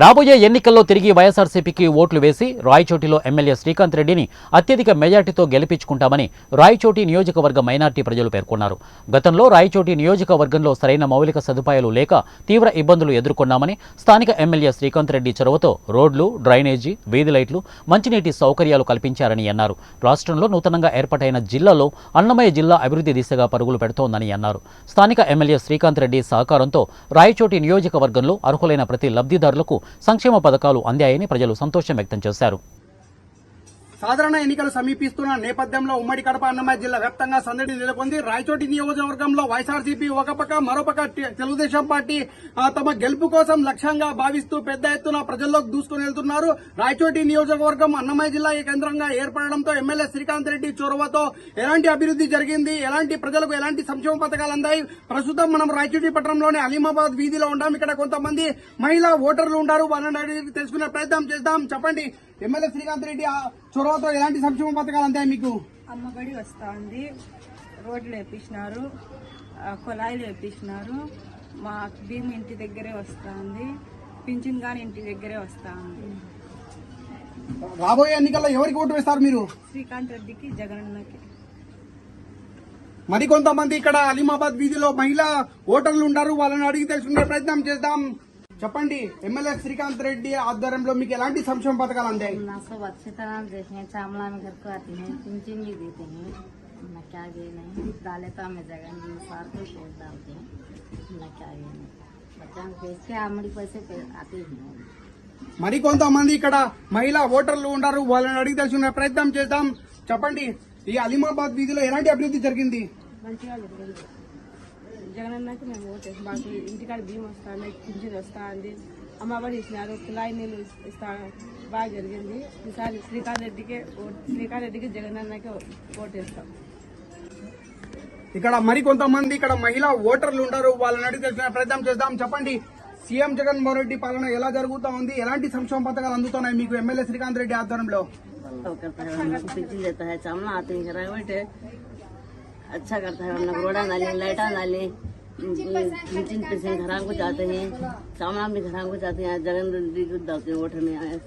రాబోయే ఎన్నికల్లో తిరిగి వైఎస్ఆర్సీపీకి ఓట్లు వేసి రాయచోటిలో ఎమ్మెల్యే శ్రీకాంత్ రెడ్డిని అత్యధిక మెజార్టీతో గెలిపించుకుంటామని రాయచోటి నియోజకవర్గ మైనార్టీ ప్రజలు పేర్కొన్నారు. గతంలో రాయచోటి నియోజకవర్గంలో సరైన మౌలిక సదుపాయాలు లేక తీవ్ర ఇబ్బందులు ఎదుర్కొన్నామని స్థానిక ఎమ్మెల్యే శ్రీకాంత్ రెడ్డి చొరవతో రోడ్లు డ్రైనేజీ వీధి లైట్లు మంచినీటి సౌకర్యాలు కల్పించారని అన్నారు. రాష్ట్రంలో నూతనంగా ఏర్పాటైన జిల్లాలో అన్నమయ్య జిల్లా అభివృద్ధి దిశగా పరుగులు పెడుతోందని అన్నారు. స్థానిక ఎమ్మెల్యే శ్రీకాంత్ రెడ్డి సహకారంతో రాయచోటి నియోజకవర్గంలో అర్హులైన ప్రతి లబ్ధిదారులకు సంక్షేమ పథకాలు అందాయని ప్రజలు సంతోషం వ్యక్తం చేశారు సాధారణ ఎన్నికలు సమీపిస్తున్న నేపథ్యంలో ఉమ్మడి కడప అన్నమయ్య జిల్లా వ్యాప్తంగా సందడి నెలకొంది. రాయచోటి నియోజకవర్గంలో వైఎస్ఆర్సీపీ ఒక పక్క మరోపక్క తెలుగుదేశం పార్టీ తమ గెలుపు కోసం లక్ష్యంగా భావిస్తూ పెద్ద ఎత్తున ప్రజల్లోకి దూసుకుని వెళ్తున్నారు. రాయచోటి నియోజకవర్గం అన్నమయ్య జిల్లా కేంద్రంగా ఏర్పడడంతో ఎమ్మెల్యే శ్రీకాంత్ రెడ్డి చొరవతో ఎలాంటి అభివృద్ధి జరిగింది? ఎలాంటి ప్రజలకు ఎలాంటి సంక్షేమ పథకాలు అందాయి? ప్రస్తుతం మనం రాయచోటి పట్టణంలోని అలీమాబాద్ వీధిలో ఉంటాం ఇక్కడ కొంతమంది మహిళా ఓటర్లు ఉంటారు. వాళ్ళని తెలుసుకునే ప్రయత్నం చేద్దాం. చెప్పండి. ఎమ్మెల్యే శ్రీకాంత్ రెడ్డి చొరవతో ఎలాంటి సంక్షేమ పథకాలు అందాయి మీకు? అమ్మబడి వస్తూ ఉంది. రోడ్లు వేపించినారు కుళాయిలు వేపించినారు మా భీము ఇంటి దగ్గరే వస్తూ ఉంది. పింఛన్ గాని ఇంటి దగ్గరే వస్తూ ఉంది. రాబోయే ఎన్నికల్లో ఎవరికి ఓటు వేస్తారు మీరు? శ్రీకాంత్ రెడ్డికి జగనన్నకి. మరికొంతమంది ఇక్కడ అలీమాబాద్ వీధిలో మహిళా ఓటర్లు ఉంటారు వాళ్ళని అడిగి తెలుసుకునే ప్రయత్నం చేద్దాం. చెప్పండి ఎమ్మెల్యే శ్రీకాంత్ రెడ్డి ఆధ్వర్యంలో మీకు ఎలాంటి సంక్షేమ పథకాలు అందాయి ना सब अच्छी तरह देते हैं चावला में घर को आते हैं पिंचिन भी देते हैं ना क्या ये नहीं डाले तो हमें जगह नहीं सार को छोड़ डालते हैं ना क्या ये नहीं बच्चा को भेज के आमड़ी पैसे पे आते हैं మరికొంతమంది ఇక్కడ మహిళా ఓటర్లు ఉంటారు వాళ్ళని అడిగి తెలుసుకునే ప్రయత్నం చేద్దాం చెప్పండి ఈ అలీమాబాద్ వీధిలో ఎలాంటి అభివృద్ధి జరిగింది మంచిగా జరిగింది జగనన్నకి మేము ఓటేసి మాకు ఇంటికాడ భీమ్ వస్తుంది పింఛన్ వస్తూ ఉంది అమ్మబడి ఇచ్చినారు? కుళాయి నీళ్ళు ఇస్తా బాగా జరిగింది. ఈసారి శ్రీకాంత్ రెడ్డికి ఓ- శ్రీకాంత్ రెడ్డికి జగనన్నకి ఓటేస్తాం ఇక్కడ మరికొంతమంది ఇక్కడ మహిళా ఓటర్లు ఉంటారు. వాళ్ళని అడిగి తెలుసుకునే ప్రయత్నం చేద్దాం. చెప్పండి సీఎం జగన్మోహన్ రెడ్డి పాలన ఎలా జరుగుతా ఉంది? ఎలాంటి సంక్షేమ పథకాలు అందుతున్నాయి మీకు ఎమ్మెల్యే శ్రీకాంత్ రెడ్డి ఆధ్వర్యంలో? अच्छा करता है हम लोग रोडा डाले लाइटा डाले पिंचिन पिंचिन घर को जाते हैं चावला भी घर को जाते हैं जगन रेड्डी को डालते हैं वोट में आए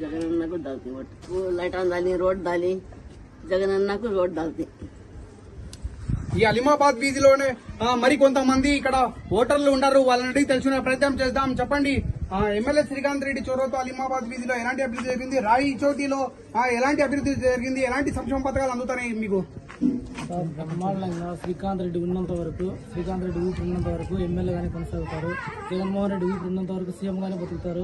जगन को डालते हैं वोट वो लाइटा डाली रोड डाली जगन को रोड डालते ఈ అలిమాబాద్ వీధిలోనే ఆ, మరికొంతమంది ఇక్కడ ఓటర్లు ఉన్నారు వాళ్ళని అడిగి తెలుసుకునే ప్రయత్నం చేద్దాం చెప్పండి ఆ, ఎమ్మెల్యే శ్రీకాంత్ రెడ్డి చొరవతో అలిమాబాద్ వీధిలో ఎలాంటి అభివృద్ధి జరిగింది రాయి చోటిలో ఆ, ఎలాంటి అభివృద్ధి జరిగింది ఎలాంటి సంక్షేమ పథకాలు అందుతున్నాయి మీకు సార్ బ్రహ్మాండంగా శ్రీకాంత్ రెడ్డి ఉన్నంత వరకు శ్రీకాంత్ రెడ్డి ఊపిరి ఉన్నంత వరకు ఎమ్మెల్యేగానే కొనసాగుతారు. జగన్మోహన్ రెడ్డి ఊపిరి ఉన్నంత వరకు సీఎంగానే బతుకుతారు.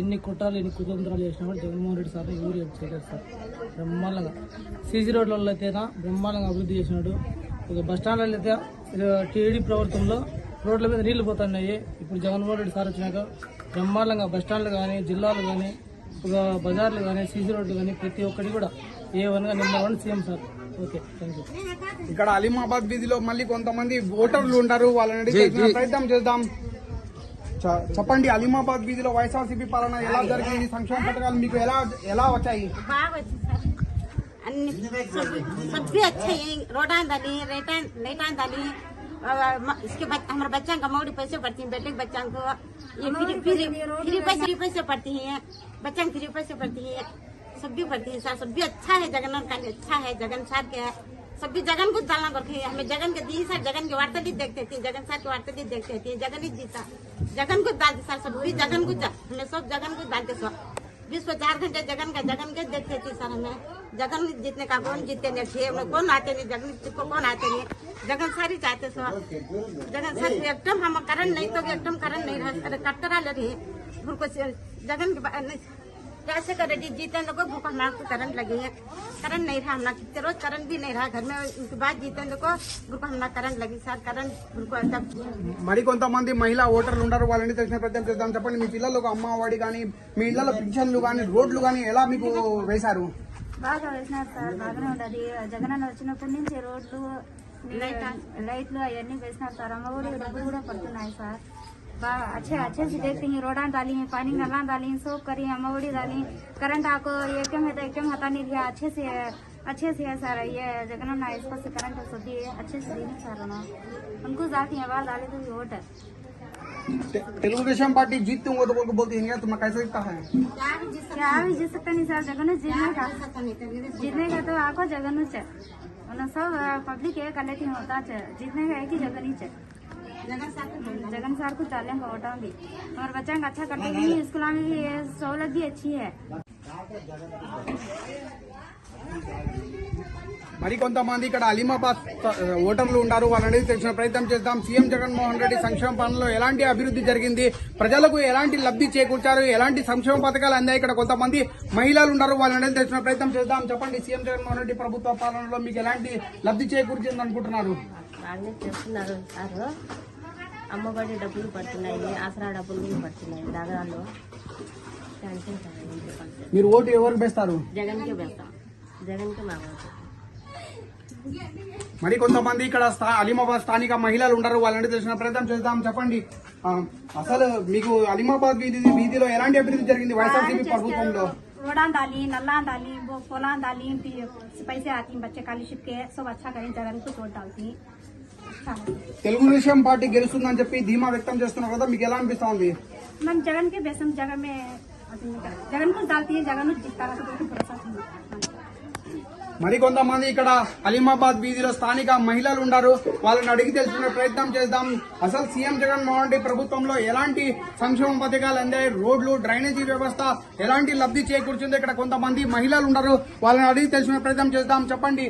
ఎన్ని కుట్రాలు ఎన్ని కుతంత్రాలు చేసినా కూడా జగన్మోహన్ రెడ్డి సార్ ఊరు చేయలేదు సార్. బ్రహ్మాండంగా. సీసీ రోడ్లలో అయితేనా బ్రహ్మాండంగా అభివృద్ధి చేసినాడు. ఒక బస్టాండ్లలో అయితే టీడీ ప్రభుత్వంలో రోడ్ల మీద నీళ్ళు పోతున్నాయి. ఇప్పుడు జగన్మోహన్ రెడ్డి సార్ వచ్చినాక బ్రహ్మాండంగా బస్ స్టాండ్లు కానీ జిల్లాలు కానీ బజార్లు కానీ సీసీ రోడ్లు కానీ ప్రతి ఒక్కటి కూడా ఏ వన్గా number one CM sir okay thank you ఇక్కడ అలిమాబాద్ వీధిలో మళ్ళీ కొంతమంది ఓటర్లు ఉంటారు వాళ్ళని అడిగి తెలుసుకునే ప్రయత్నం చేద్దాం చ- చెప్పండి అలిమాబాద్ వీధిలో వైఎస్ఆర్సీపీ పాలన ఎలా జరిగింది సంక్షేమ పథకాలు మీకు ఎలా ఎలా వచ్చాయి బాగా వచ్చింది సార్ అన్ని सभी अच्छे हैं रोडान डाली रेटान लेटान डाली और म- इसके बाद हमारे बच्चों का मौड़ी पैसे पड़ती है बेटे के बच्चों को। ये फ्री पैसे फ्री पैसे पड़ती हैं। बच्चों को फ्री पैसे पड़ती है। सब भी पड़ती है सर सभी अच्छा है जगन का अच्छा है जगन सार के है। सभी जगन को डालना करके है। हमें जगन के दी सर जगन के वार्ता भी देखते थे जगन सार की वार्ता भी देखते थे जगन ही जीता। जगन को डालते सर सभी जगन को हमें सब जगन को डालते सब बीस को चार घंटे जगन का जगन के देखते थे सर हमें जगन जीतने का कौन जीतते नहीं थे हमें कौन आते नहीं? जगन को कौन आते नहीं? जगन सारी चाहते सर जगन सर एकदम हम करण नहीं तो एकदम करण नहीं रह। कट्टरा ले रही उनको जगन के कैसे करे जी जीते लोग भूख हमारा को करंट लगी है करंट नहीं रहा हमारा कितने रोज करंट भी नहीं रहा घर में उनके बाद जीते लोग को हमारा करंट लगी सर करंट उनको एकदम మరికొంతమంది మహిళా ఓటర్లు ఉంటారు వాళ్ళని తెలిసిన ప్రయత్నం చేద్దాం చెప్పండి మీ పిల్లలకు అమ్మఒడి కానీ మీ ఇళ్లలో పింఛన్లు కానీ రోడ్లు కానీ ఎలా మీకు వేశారు బాగా వేసినారు సార్ బాగానే ఉండదు జగనన్న వచ్చినప్పటి నుంచి రోడ్లు లైట్లు అవన్నీ వేసినారు సార్ అమ్మ కూడా డబ్బులు కూడా పడుతున్నాయి సార్ బాగా अच्छे अच्छे से देखते हैं। रोडा डाली हैं पानी नला डाली हैं सब करी अमौड़ी डाली करंट आपको एकदम है तो हटा नहीं दिया? अच्छे से अच्छे से है सर ये जगनन्ना इसको से करंट सब दिए अच्छे से दी सर उनको जाती है बाहर डाले तो वोट है। ते- तेलुगुदेशम पार्टी जीतूँगा तो बोल के बोलती है तुम्हें कैसे दिखता है? क्या भी जीत सकता नहीं सर जगन जीतने का। जीतने का तो आपको जगन च। मतलब सब पब्लिक एक लेती होता च। जीतने का एक ही जगन ही च। जगन सर को डालेंगे वोटा भी और बच्चा का अच्छा करते भी स्कूल में भी ये सहूलत भी अच्छी है మరి కొంతమంది ఇక్కడ అలీమాబాద్ త- ఓటర్లు ఉన్నారు వాళ్ళని తెలిసిన ప్రయత్నం చేద్దాం సీఎం జగన్మోహన్ రెడ్డి సంక్షేమ పాలనలో ఎలాంటి అభివృద్ధి జరిగింది ప్రజలకు ఎలాంటి లబ్ధి చేకూర్చారు ఎలాంటి సంక్షేమ పథకాలు అందాయి ఇక్కడ కొంతమంది మహిళలు ఉన్నారు వాళ్ళని తెలిసిన ప్రయత్నం చేద్దాం చెప్పండి సీఎం జగన్మోహన్ రెడ్డి ప్రభుత్వ పాలనలో మీకు ఎలాంటి లబ్ధి చేకూర్చింది అనుకుంటున్నారు బాగానే చేస్తున్నారు సారు అమ్మఒడి డబ్బులు పడుతున్నాయి ఆసరా డబ్బులు కూడా పడుతున్నాయి దాదాలో పెన్షన్ సార్ ఇంటి పడుతుంది మీరు ఓటు ఎవరికి వేస్తారు జగన్కే వెళ్తాం జగన్కే మా ఓటు మరి కొంతమంది ఇక్కడ స్థా- అలీమాబాద్ స్థానిక మహిళలు ఉన్నారు వాళ్ళని తెలిసిన ప్రయత్నం చేద్దాం చెప్పండి ఆ, అసలు మీకు అలీమాబాద్ వీధి వీధిలో ఎలాంటి అభివృద్ధి జరిగింది వైఎస్ఆర్సీపీ ప్రభుత్వంలో रोडान डाली नल्ला डाली वो पोलान डाली फिर पैसे आती हैं बच्चे स्कॉलरशिप के सब अच्छा करें जगन को वोट डालती हैं अच्छा है। తెలుగుదేశం పార్టీ గెలుస్తుందని చెప్పి ధీమా వ్యక్తం చేస్తున్నారు కదా మీకు ఎలా అనిపిస్తుంది? మనం మరికొంతమంది ఇక్కడ అలీమాబాద్ వీధిలో స్థానిక మహిళలు ఉన్నారు. వాళ్ళని అడిగి తెలుసుకునే ప్రయత్నం చేద్దాం. అసలు సీఎం జగన్మోహన్ రెడ్డి ప్రభుత్వంలో ఎలాంటి సంక్షేమ పథకాలు అందాయి? రోడ్లు డ్రైనేజీ వ్యవస్థ ఎలాంటి లబ్ధి చేకూర్చుంది ఇక్కడ కొంతమంది మహిళలు ఉన్నారు. వాళ్ళని అడిగి తెలుసుకునే ప్రయత్నం చేద్దాం. చెప్పండి.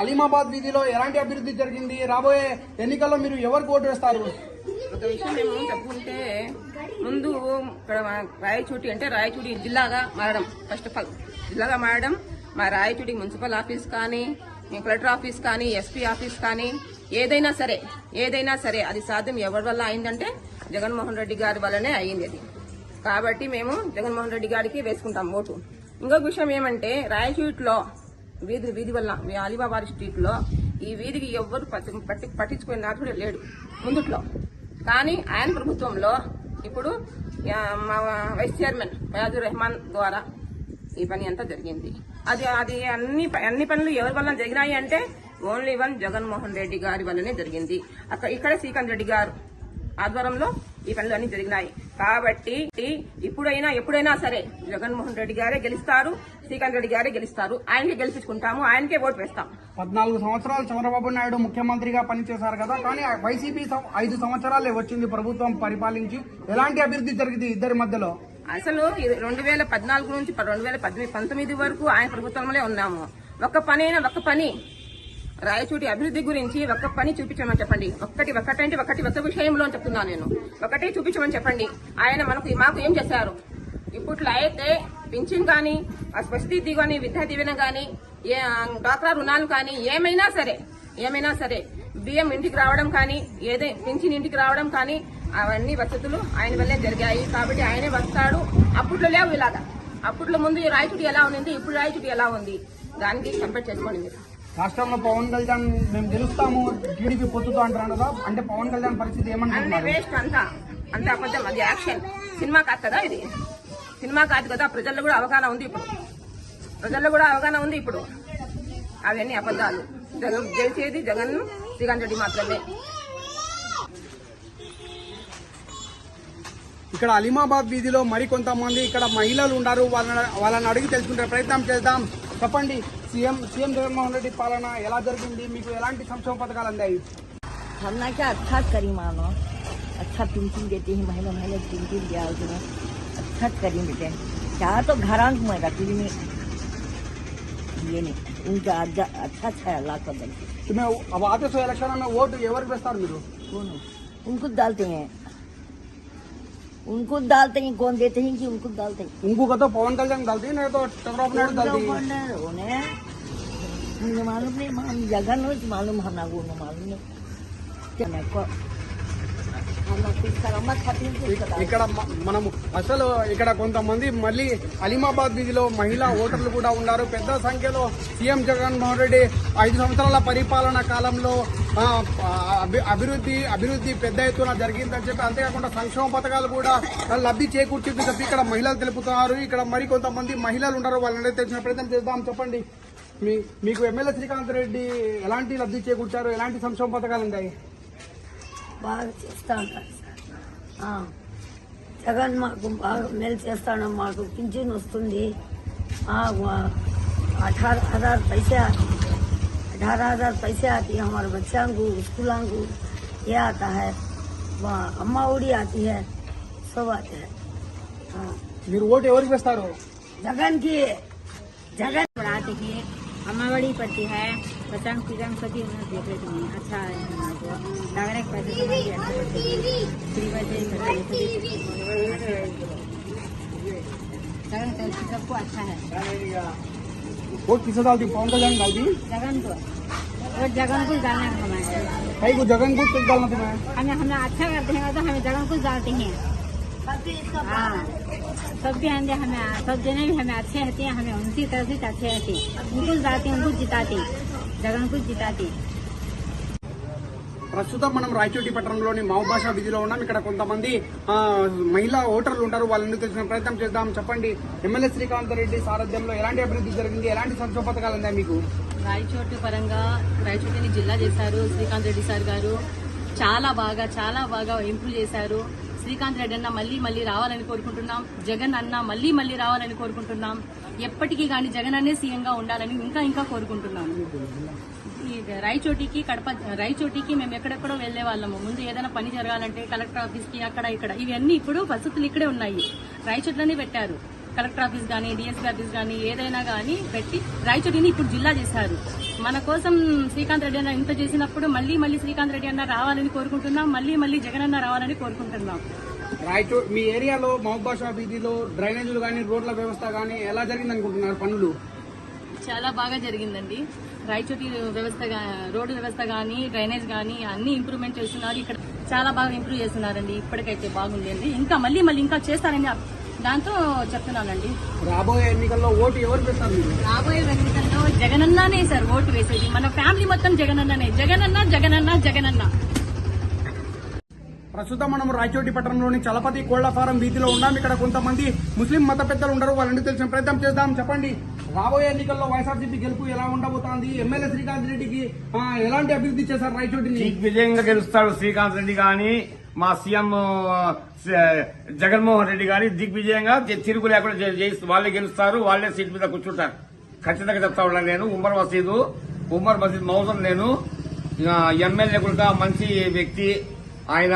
అలీమాబాద్ వీధిలో ఎలాంటి అభివృద్ధి జరిగింది? రాబోయే ఎన్నికల్లో మీరు ఎవరికి ఓటు వేస్తారు? ఒక విషయం మేము చెప్పుకుంటే ముందు ఇక్కడ రాయచూటి అంటే రాయచూటి జిల్లాగా మారడం. ఫస్ట్ ఆఫ్ ఆల్ జిల్లాగా మారడం మా రాయచూటి మున్సిపల్ ఆఫీస్ కానీ కలెక్టర్ ఆఫీస్ కానీ ఎస్పీ ఆఫీస్ కానీ ఏదైనా సరే ఏదైనా సరే అది సాధ్యం ఎవరి వల్ల అయిందంటే జగన్మోహన్ రెడ్డి గారి వల్లనే అయింది అది. కాబట్టి మేము జగన్మోహన్ రెడ్డి గారికి వేసుకుంటాం ఓటు. ఇంకొక విషయం ఏమంటే రాయచూటిలో వీధి వీధి వల్ల మీ అలీబాబాద్ స్ట్రీట్లో ఈ వీధికి ఎవ్వరు పట్టి పట్టి- పట్టించుకునే నాథుడు లేడు ముందుట్లో. కానీ ఆయన ప్రభుత్వంలో ఇప్పుడు మా వైస్ చైర్మన్ ఫయాజుర్ రెహమాన్ ద్వారా ఈ పని అంతా జరిగింది. అది అది అన్ని అన్ని పనులు ఎవరి వల్ల జరిగినాయి అంటే ఓన్లీ వన్ జగన్మోహన్ రెడ్డి గారి వల్లనే జరిగింది. అక్కడ ఇక్కడే శ్రీకాంత్ రెడ్డి గారు ఆధ్వర్యంలో ఈ పనులు అన్ని జరిగినాయి. కాబట్టి ఇప్పుడైనా ఎప్పుడైనా సరే జగన్మోహన్ రెడ్డి గారే గెలుస్తారు శ్రీకాంత్ రెడ్డి గారే గెలుస్తారు. ఆయనకే గెలిపించుకుంటాము ఆయనకే ఓటు వేస్తాం. పద్నాలుగు సంవత్సరాలు చంద్రబాబు నాయుడు ముఖ్యమంత్రిగా పనిచేశారు కదా కానీ వైసీపీ ఐదు సంవత్సరాలే వచ్చింది ప్రభుత్వం పరిపాలించి. ఎలాంటి అభివృద్ధి జరిగింది ఇద్దరి మధ్యలో? అసలు రెండు వేల పద్నాలుగు నుంచి రెండు వేల పంతొమ్మిది వరకు ఆయన ప్రభుత్వంలో ఉన్నాము. ఒక్క పని అయినా ఒక్క పని. రాయచూటి అభివృద్ధి గురించి ఒక్క పని చూపించమని చెప్పండి. ఒక్కటి ఒక్కటంటే ఒకటి ఒక్క విషయంలో అని చెప్తున్నాను నేను. ఒకటే చూపించమని చెప్పండి. ఆయన మనకు మాకు ఏం చేశారు? ఇప్పట్లో అయితే పింఛన్ కానీ ఆ స్వస్థితి కానీ విద్యా దీవెన కానీ ఏ డాక్రా రుణాలు కానీ ఏమైనా సరే ఏమైనా సరే బియ్యం ఇంటికి రావడం కానీ ఏదే పింఛన్ ఇంటికి రావడం కానీ అవన్నీ వసతులు ఆయన వల్లే జరిగాయి. కాబట్టి ఆయనే వస్తాడు. అప్పట్లో లేవు ఇలాగా. అప్పట్లో ముందు ఈ రాయచుటి ఎలా ఉంది ఇప్పుడు రాయచుటి ఎలా ఉంది? దానికి కంపేర్ చేసుకోండి మీరు. రాష్ట్రంలో పవన్ కళ్యాణ్ మేము గెలుస్తాము టీడీపీ పొత్తుతో అంటున్నారు కదా అంటే పవన్ కళ్యాణ్ పరిస్థితి ఏమంటున్నారు వేస్ట్ అంతా. అంతా అబద్ధం అది యాక్షన్ సినిమా కాదు కదా ఇది. సినిమా కాదు కదా ప్రజల్లో కూడా అవగాహన ఉంది ఇప్పుడు. ప్రజల్లో కూడా అవగాహన ఉంది ఇప్పుడు. అవన్నీ అబద్ధాలు. జగన్ గెలిచేది జగన్ శ్రీకాంత్ రెడ్డి మాత్రమే. ఇక్కడ అలీమాబాద్ వీధిలో మరి కొంతమంది ఇక్కడ మహిళలు ఉన్నారు వాళ్ళని వాళ్ళని అడిగి తెలుసుకునే ప్రయత్నం చేద్దాం. చెప్పండి సీఎం సీఎం జగన్మోహన్ రెడ్డి పాలన ఎలా జరిగింది మీకు ఎలాంటి సంక్షేమ పథకాలు అందాయి हमने क्या अच्छा करी मानो अच्छा पेंशन देते हैं महीने महीने पेंशन दिया उसने अच्छा करी बेटे क्या तो घरान में रखी नहीं ये नहीं उनका अच्छा अच्छा है अल्लाह का दल तुम्हें अब आते सो इलेक्शन में वोट ఎవరికి వేస్తారు మీరు कौन है? उनको डालते हैं उनको डालते हैं कौन देते हैं कि उनको डालते हैं? उनको कहते पवन कल्याण डालते हैं ना तो टकरा अपना डालते हैं। उन्हें मुझे मालूम नहीं मालूम जगह नहीं मालूम हमना को मालूम नहीं। क्या ఇక్కడ మనము అసలు ఇక్కడ కొంతమంది మళ్ళీ అలీమాబాద్ వీధిలో మహిళా ఓటర్లు కూడా ఉన్నారు. పెద్ద సంఖ్యలో సీఎం జగన్మోహన్ రెడ్డి ఐదు సంవత్సరాల పరిపాలన కాలంలో అభి- అభివృద్ధి అభివృద్ధి పెద్ద ఎత్తున జరిగిందని చెప్పి అంతేకాకుండా సంక్షేమ పథకాలు కూడా లబ్ధి చేకూర్చింది చెప్పి ఇక్కడ మహిళలు తెలుపుతున్నారు. ఇక్కడ మరి కొంతమంది మహిళలు ఉన్నారు వాళ్ళని తెలిసిన ప్రయత్నం చేద్దాం చెప్పండి. మీ మీకు ఎమ్మెల్యే శ్రీకాంత్ రెడ్డి ఎలాంటి లబ్ధి చేకూర్చారు? ఎలాంటి సంక్షేమ పథకాలు ఉన్నాయి? బాగా చేస్తా ఉంటారు సార్ ఆ, జగన్ మాకు బాగా మేలు చేస్తాడు మాకు పింఛన్ వస్తుంది ఆ, వ- अठारह हजार पैसे अठारह हजार पैसे आती है हमारे बच्चों को स्कूलों को ये आता है वहाँ अम्मा उड़ी आती है सब आते हैं हाँ మీరు ఓటు ఎవరికి వేస్తారు जगन की जगन पढ़ाते हैं अम्मा बड़ी पड़ती है पतंग पितंग सभी उन्होंने देख लेती हैं। अच्छा है हमको लग पैसे तो अच्छा फ्री तो पैसे तो सबको अच्छा है। वो किसे डाल दी कौन सा जगन डाल दी जगन को और जगन कुछ डालना है हमारे। भाई को जगन कुछ डालना तुम्हें हमें हम अच्छा करते हैं तो हमें जगन कुछ डालते हैं। सब भी आएंगे हमें सब जने भी हमें अच्छे रहते हैं हमें उनकी तरफ से अच्छे रहते हैं उनको डालते हैं उनको जिताते हैं जगन को जिताते हैं ప్రస్తుతం మనం రాయచోటి పట్టణంలోని మహబాషా వీధిలో ఉన్నాం ఇక్కడ కొంతమంది ఆ, మహిళా ఓటర్లు ఉంటారు వాళ్ళని తెలిసిన ప్రయత్నం చేద్దాం చెప్పండి ఎమ్మెల్యే శ్రీకాంత్ రెడ్డి సారథ్యంలో ఎలాంటి అభివృద్ధి జరిగింది ఎలాంటి సంక్షేమ పథకాలు ఉన్నాయి మీకు రాయచోటి పరంగా రాయచోటిని జిల్లా చేశారు శ్రీకాంత్ రెడ్డి సార్ గారు చాలా బాగా చాలా బాగా ఇంప్రూవ్ చేశారు శ్రీకాంత్ రెడ్డి అన్న మళ్ళీ మళ్ళీ రావాలని కోరుకుంటున్నాం. జగన్ అన్న మళ్ళీ మళ్ళీ రావాలని కోరుకుంటున్నాం. ఎప్పటికీ కానీ జగన్ అనే సీఎంగా ఉండాలని ఇంకా ఇంకా కోరుకుంటున్నాం. ఈ రాయచోటికి కడప రాయచోటికి మేము ఎక్కడెక్కడో వెళ్ళే వాళ్ళము. ముందు ఏదైనా పని జరగాలంటే కలెక్టర్ ఆఫీస్కి అక్కడ ఇక్కడ. ఇవన్నీ ఇప్పుడు వసతులు ఇక్కడే ఉన్నాయి. రాయచోట్లోనే పెట్టారు. కలెక్టర్ ఆఫీస్ కానీ డిఎస్పీ ఆఫీస్ కానీ ఏదైనా కానీ పెట్టి రాయచోటిని ఇప్పుడు జిల్లా చేశారు. మన కోసం శ్రీకాంత్ రెడ్డి అన్న ఇంత చేసినప్పుడు మళ్ళీ మళ్ళీ శ్రీకాంత్ రెడ్డి అన్న రావాలని కోరుకుంటున్నాం. మళ్ళీ మళ్ళీ జగన్ అన్న రావాలని కోరుకుంటున్నాం. రాయచో మీ ఏరియాలో మహబాషా వీధిలో డ్రైనేజీలు కానీ రోడ్ల వ్యవస్థ కానీ ఎలా జరిగింది అనుకుంటున్నారు పనులు? చాలా బాగా జరిగిందండి. రాయచోటి వ్యవస్థ రోడ్డు వ్యవస్థ కానీ డ్రైనేజ్ కానీ అన్ని ఇంప్రూవ్మెంట్ చేస్తున్నారు. ఇక్కడ చాలా బాగా ఇంప్రూవ్ చేస్తున్నారండి. ఇప్పటికైతే బాగుంది అండి. ఇంకా మళ్ళీ మళ్ళీ ఇంకా చేస్తారని దాంతో చెప్తున్నానండి. రాబోయే ఎన్నికల్లో ఓటు ఎవరికి వేస్తారు రాబోయే ఎన్నికల్లో జగనన్ననే సార్ ఓటు వేసేది. మన ఫ్యామిలీ మొత్తం జగనన్ననే. జగనన్న జగనన్న జగనన్న. ప్రస్తుతం మనం రాయచోటి పట్టణంలోని చలపతి కోళ్ళ ఫారం వీధిలో ఉన్నాం. ఇక్కడ కొంతమంది ముస్లిం మత పెద్దలు ఉండరు. వాళ్ళని తెలిసిన ప్రయత్నం చేద్దాం. చెప్పండి. రాబోయే ఎన్నికల్లో వైఎస్ఆర్సీపీ గెలుపు ఎలా ఉండబోతోంది? ఎమ్మెల్యే శ్రీకాంత్ రెడ్డికి ఆ, ఎలాంటి అభివృద్ధి చేశారు రాయచోటిని? దిగ్విజయంగా గెలుస్తాడు శ్రీకాంత్ రెడ్డి గాని మా సీఎం జగన్మోహన్ రెడ్డి గారి దిగ్విజయంగా తిరుగు లేకుండా జయిస్తూ వాళ్ళే గెలుస్తారు వాళ్ళే సీట్ మీద కూర్చుంటారు. ఖచ్చితంగా చెప్తా ఉన్నాను నేను ఉమర్ మసీదు ఉమర్ మసీద్ మౌజం నేను. ఎమ్మెల్యే కూడా మంచి వ్యక్తి. ఆయన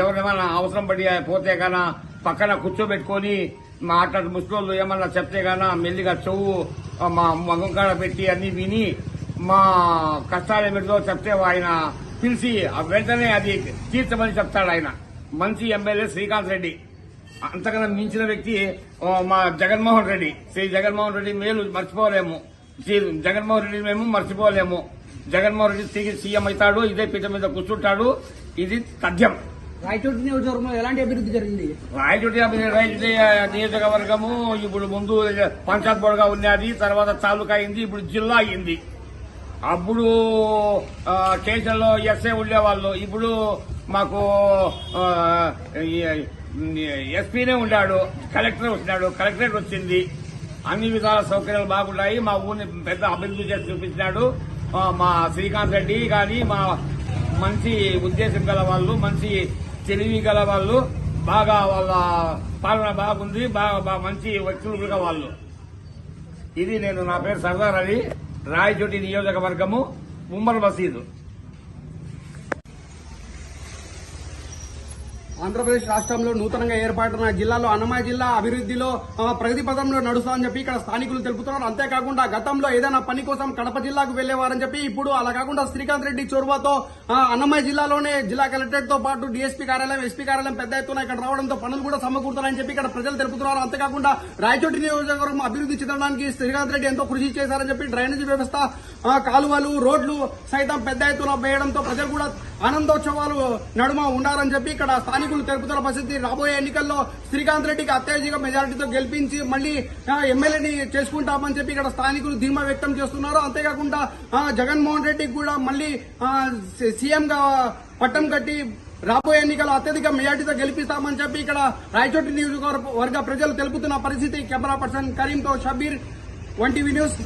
ఎవరేమైనా అవసరం పడి పోతే గాన పక్కన కూర్చోబెట్టుకొని మాట్లాడు ముసలోళ్ళు ఏమన్నా చెప్తే గాన మెల్లిగా చెవు మా మగం కాడ పెట్టి అన్ని విని మా కష్టాలు ఏమిటో చెప్తే ఆయన పిలిచి వెంటనే అది తీర్చమని చెప్తాడు ఆయన. మంచి ఎమ్మెల్యే శ్రీకాంత్ రెడ్డి. అంతకన్నా మించిన వ్యక్తి మా జగన్మోహన్ రెడ్డి. శ్రీ జగన్మోహన్ రెడ్డి మేలు మర్చిపోలేము. శ్రీ జగన్మోహన్ రెడ్డి మేము మర్చిపోలేము. జగన్మోహన్ రెడ్డి తిరిగి సీఎం అవుతాడు ఇదే పీఠ మీద కూర్చుంటాడు. ఇది తథ్యం. రాయచోటి నియోజకవర్గంలో ఎలాంటి అభివృద్ధి జరిగింది? రాయచోటి రాయచోటి నియోజకవర్గము ఇప్పుడు ముందు పంచాయత్ బోర్డుగా ఉన్నది తర్వాత తాలూకా అయింది ఇప్పుడు జిల్లా అయింది. అప్పుడు స్టేషన్లో ఎస్ఐ ఉండేవాళ్ళు. ఇప్పుడు మాకు ఎస్పీనే ఉండాడు కలెక్టర్ వచ్చినాడు కలెక్టరేట్ వచ్చింది. అన్ని విధాల సౌకర్యాలు బాగున్నాయి. మా ఊరిని పెద్ద అభివృద్ధి చేసి చూపించినాడు. మా శ్రీకాంత్ రెడ్డి కానీ మా మంచి ఉద్దేశం గల వాళ్ళు మంచి తెలివి గల వాళ్ళు బాగా వాళ్ళ పాలన బాగుంది బాగా మంచి వ్యక్తులుగా వాళ్ళు. ఇది నేను నా పేరు సర్దార్ అని రాయచోటి నియోజకవర్గము ముమ్మర్ మసీదు. ఆంధ్రప్రదేశ్ రాష్ట్రంలో నూతనంగా ఏర్పాటున్న జిల్లాలో అన్నమయ్య జిల్లా అభివృద్ధిలో ప్రగతి పదంలో నడుస్తామని చెప్పి ఇక్కడ స్థానికులు తెలుపుతున్నారు. అంతేకాకుండా గతంలో ఏదైనా పని కోసం కడప జిల్లాకు వెళ్ళేవారని చెప్పి ఇప్పుడు అలా కాకుండా శ్రీకాంత్ రెడ్డి చొరవతో ఆ, అన్నమయ్య జిల్లాలోనే జిల్లా కలెక్టరేట్తో పాటు డీఎస్పీ కార్యాలయం ఎస్పీ కార్యాలయం పెద్ద ఎత్తున ఇక్కడ రావడంతో పనులు కూడా సమకూరుతున్నాయని చెప్పి ఇక్కడ ప్రజలు తెలుపుతున్నారు. అంతేకాకుండా రాయచోటి నియోజకవర్గం అభివృద్ధి చెందడానికి శ్రీకాంత్ రెడ్డి ఎంతో కృషి చేశారని చెప్పి డ్రైనేజీ వ్యవస్థ కాలువలు రోడ్లు సైతం పెద్ద ఎత్తున వేయడంతో ప్రజలు కూడా ఆనందోత్సవాలు నడుమ ఉండాలని చెప్పి ఇక్కడ స్థానిక నాయకులు తెలుపుతున్న పరిస్థితి. రాబోయే ఎన్నికల్లో శ్రీకాంత్ రెడ్డికి అత్యధిక మెజారిటీతో గెలిపించి మళ్ళీ ఎమ్మెల్యేని చేసుకుంటామని చెప్పి ఇక్కడ స్థానికులు ధీమా వ్యక్తం చేస్తున్నారు. అంతేకాకుండా జగన్మోహన్ రెడ్డికి కూడా మళ్ళీ సీఎం గా పట్టం కట్టి రాబోయే ఎన్నికల్లో అత్యధిక మెజార్టీతో గెలిపిస్తామని చెప్పి ఇక్కడ రాయచోటి నియోజకవర్గ ప్రజలు తెలుపుతున్న పరిస్థితి. కెమెరా పర్సన్ కరీంతో షబీర్ వన్ టీవీ న్యూస్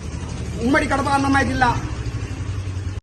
ఉమ్మడి కడప అన్నమయ్య జిల్లా.